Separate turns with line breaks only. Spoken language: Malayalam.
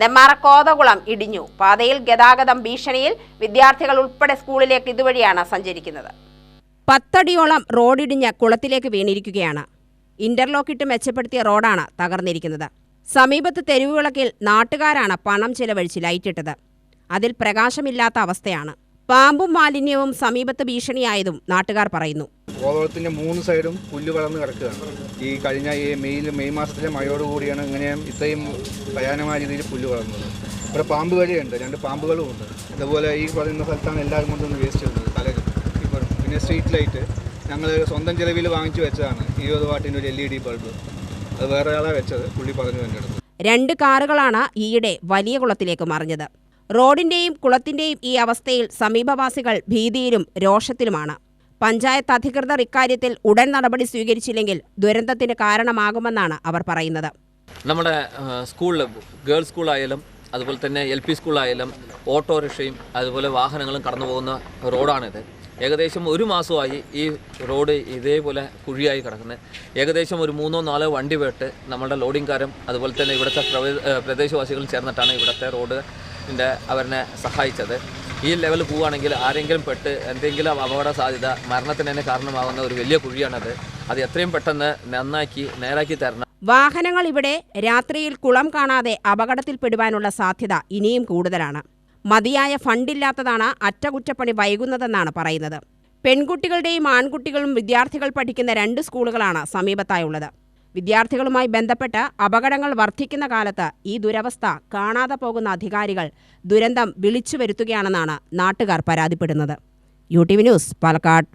നെമ്മാറ കോതകുളം ഇടിഞ്ഞു. പാതയിൽ ഗതാഗതം ഭീഷണിയിൽ വിദ്യാർത്ഥികൾ ഉൾപ്പെടെ സ്കൂളിലേക്ക് ഇതുവഴിയാണ് സഞ്ചരിക്കുന്നത്. പത്തടിയോളം റോഡിടിഞ്ഞ് കുളത്തിലേക്ക് വീണിരിക്കുകയാണ്. ഇന്റർലോക്കിട്ട് മെച്ചപ്പെടുത്തിയ റോഡാണ് തകർന്നിരിക്കുന്നത്. സമീപത്ത് തെരുവുവിളക്കിൽ നാട്ടുകാരാണ് പണം ചെലവഴിച്ച് ലൈറ്റിട്ടത്. അതിൽ പ്രകാശമില്ലാത്ത അവസ്ഥയാണ്. പാമ്പും മാലിന്യവും സമീപത്ത് ഭീഷണിയായതും നാട്ടുകാർ പറയുന്നു.
കോതളത്തിന്റെ മൂന്ന് സൈഡും പുല്ല് വളർന്ന് കിടക്കുകയാണ്. ഈ കഴിഞ്ഞ ഈ മെയ്യിൽ മെയ് മാസത്തിലെ മഴയോടുകൂടിയാണ് ഇങ്ങനെ ഇത്രയും ഭയാനമായ രീതിയിൽ പുല്ല് വളർന്നത്. ഇവിടെ പാമ്പ് കഴിയുണ്ട് രണ്ട് പാമ്പുകളും ഉണ്ട്. അതുപോലെ ഈ പറയുന്ന സ്ഥലത്താണ് എല്ലാവരും കൊണ്ടൊന്ന് വേസ്റ്റ് ചെയ്യുന്നത് തലകൾ. ഇപ്പോൾ പിന്നെ സ്ട്രീറ്റ് ലൈറ്റ് ഞങ്ങൾ സ്വന്തം ചിലവിൽ വാങ്ങിച്ചു വെച്ചതാണ് ഇരുപത് വാട്ടിന്റെ ഒരു എൽ ഇ ഡി ബൾബ് അത് വേറെ ആളാണ് വെച്ചത് പുള്ളി പറഞ്ഞു എന്റെ
രണ്ട് കാറുകളാണ് ഈയിടെ വലിയ കുളത്തിലേക്ക് മറിഞ്ഞത്. റോഡിന്റെയും കുളത്തിന്റെയും ഈ അവസ്ഥയിൽ സമീപവാസികൾ ഭീതിയിലും രോഷത്തിലുമാണ്. പഞ്ചായത്ത് അധികൃതർ ഇക്കാര്യത്തിൽ ഉടൻ നടപടി സ്വീകരിച്ചില്ലെങ്കിൽ ദുരന്തത്തിന് കാരണമാകുമെന്നാണ് അവർ പറയുന്നത്.
നമ്മുടെ സ്കൂളിൽ ഗേൾസ് സ്കൂളായാലും അതുപോലെ തന്നെ എൽ പി സ്കൂളായാലും ഓട്ടോറിക്ഷയും അതുപോലെ വാഹനങ്ങളും കടന്നു പോകുന്ന റോഡാണിത്. ഏകദേശം ഒരു മാസമായി ഈ റോഡ് ഇതേപോലെ കുഴിയായി കിടക്കുന്നത് ഏകദേശം ഒരു മൂന്നോ നാലോ വണ്ടി പോയിട്ട് നമ്മുടെ ലോഡിംഗ്കാരും അതുപോലെ തന്നെ ഇവിടുത്തെ പ്രദേശവാസികൾ ചേർന്നിട്ടാണ് ഇവിടുത്തെ റോഡിന്റെ അവരെ സഹായിച്ചത്. ഈ ലെവൽ പോവുകയാണെങ്കിൽ ആരെങ്കിലും പെട്ട് എന്തെങ്കിലും അപകട സാധ്യത മരണത്തിന് തന്നെ കാരണമാകുന്ന ഒരു വലിയ കുഴിയാണത്. അത് എത്രയും പെട്ടെന്ന് നന്നാക്കി നേരാക്കി തരണം.
വാഹനങ്ങൾ ഇവിടെ രാത്രിയിൽ കുളം കാണാതെ അപകടത്തിൽപ്പെടുവാനുള്ള സാധ്യത ഇനിയും കൂടുതലാണ്. മതിയായ ഫണ്ടില്ലാത്തതാണ് അറ്റകുറ്റപ്പണി വൈകുന്നതെന്നാണ് പറയുന്നത്. പെൺകുട്ടികളുടെയും ആൺകുട്ടികളും വിദ്യാർത്ഥികൾ പഠിക്കുന്ന രണ്ട് സ്കൂളുകളാണ് സമീപത്തായുള്ളത്. വിദ്യാർത്ഥികളുമായി ബന്ധപ്പെട്ട് അപകടങ്ങൾ വർദ്ധിക്കുന്ന കാലത്ത് ഈ ദുരവസ്ഥ കാണാതെ പോകുന്ന അധികാരികൾ ദുരന്തം വിളിച്ചു വരുത്തുകയാണെന്നാണ് നാട്ടുകാർ പരാതിപ്പെടുന്നത്. U T V news Palakkad.